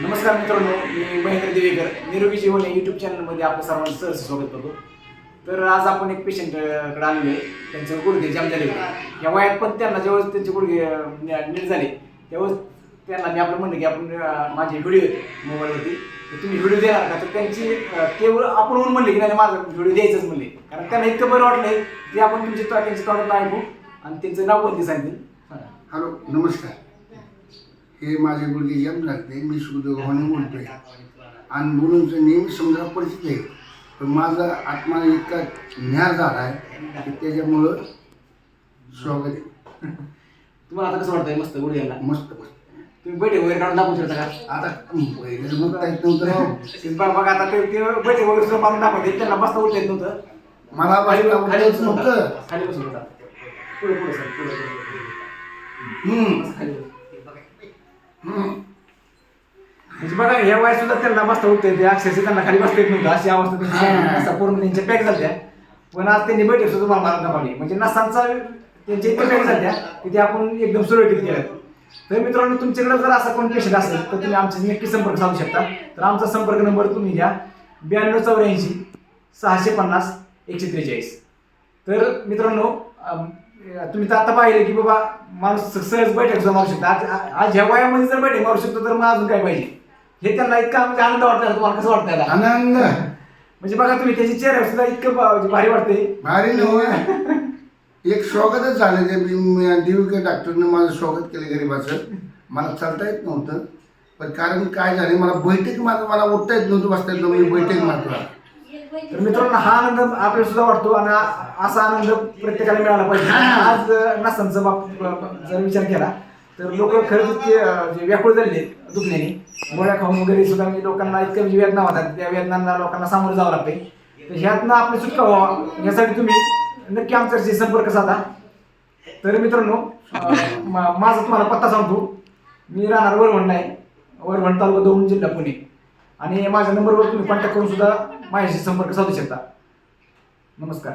नमस्कार मित्रांनो मी महेंद्र देवेकर निरोगी जीवन या यूट्यूब चॅनलमध्ये आपलं सर्वांचं सहर्ष स्वागत करतो. तर आज आपण एक पेशंटकडे आलेलो आहे. त्यांचं गुडघे जाम झाले होते. या वयात पण त्यांना जेव्हा त्यांचे गुडघे नीट झाले तेव्हा त्यांना मी आपलं म्हणलं की आपण माझे व्हिडिओ आहेत मोबाईलवरती. तर तुम्ही व्हिडिओ देणार का? तर त्यांची केवळ आपण म्हणून म्हणले की नाही माझा व्हिडिओ द्यायचंच म्हणले. कारण त्यांना इतकं बरं वाटलंय की आपण तुमचे त्यांचे तोंडात ऐकू आणि त्यांचं नाव कोणते सांगतील? हॅलो नमस्कार. हे माझे मुलगी जम लागते मी सुखदेव भवानी बोलतोय. आणि बोलूनचं नेहमी समजा परिचित आहे. पण माझा आत्मा इतका न्याय झाला आहे की त्याच्यामुळं स्वागत तुम्हाला आता कसं वाटतंय? मस्त गुडघ्याला मस्त मस्त. तुम्ही बैठे वगैरे काढून दाखवू शकता का? आता पहिलेच बघता येत नव्हतं ते बघ बघ आता ते ते बैठे वगैरे सुद्धा बांधून दाखवते. त्यांना बसता उठता येत नव्हतं. मला बाहेर खाली बसून होता. नव्हतं. खाली बसून होता. पुढे पुढे सर. पुढे पुढे. हम्म. खाली. हम्म. बघा ह्या वयात सुद्धा त्यांना बसता उठता येते अक्षरशः त्यांना खाली बसता येत नव्हतं. अशी अवस्था त्यांची. नसा पूर्ण त्यांच्या पॅक झाल्या. पण आज त्यांनी बैठक सुद्धा मला मला दाखवली म्हणजे नसांचा त्यांच्या इतक्या पॅक झाल्या. की ते आपण एकदम सुरळीत केल्या तर मित्रांनो तुमच्याकडे जर असा कोण पेशंट असेल तर तुम्ही आमच्याशी नक्की संपर्क साधू शकता. तर आमचा संपर्क नंबर तुम्ही घ्या. ब्याण्णव चौऱ्याऐंशी सहाशे पन्नास एकशे त्रेचाळीस. तर मित्रांनो तुम्ही तर आता पाहिले की बाबा माणूस सहज बैठक सुद्धा मारू शकतो. आज आज ह्या वयामध्ये जर बैठक मारू शकतो तर मग अजून काय पाहिजे? हे त्यांना इतका म्हणजे आनंद वाटला तुम्हाला कसं वाटतं आता? आनंद. म्हणजे बघा तुम्ही त्याची चेहरा सुद्धा इतकं बा- म्हणजे भारी वाटते. भारी एक स्वागतच झालं ते देविका डॉक्टरनं माझं स्वागत केलं गरीबाचं. मला चालता येत नव्हतं. पण कारण काय झाले मला बैठक मार मला उठता येत नव्हतं बसता येत नव्हतं मी बैठक मारतो. तर मित्रांनो हा आनंद आपल्याला सुद्धा वाटतो आणि असा आनंद प्रत्येकाला मिळाला पाहिजे. आज अं, नसांचा बाब जर विचार केला तर लोक खरंच इतके जे व्याकुळ झाले दुखण्याने गोळ्या खाऊन वगैरे सुद्धा म्हणजे लोकांना इतक्या म्हणजे वेदना होतात. त्या वेदनांना लोकांना सामोरं जावं लागते तर ह्यातनं आपली सुटका व्हावा. यासाठी तुम्ही नक्की आमच्याशी संपर्क साधा. तर मित्रांनो मा- माझा तुम्हाला पत्ता सांगतो. मी राहणार वरवण आहे. वरवण तालुका दौंड जिल्हा पुणे. आणि माझ्या नंबरवर तुम्ही कॉन्टॅक्ट करून सुद्धा माझ्याशी संपर्क साधू शकता. नमस्कार.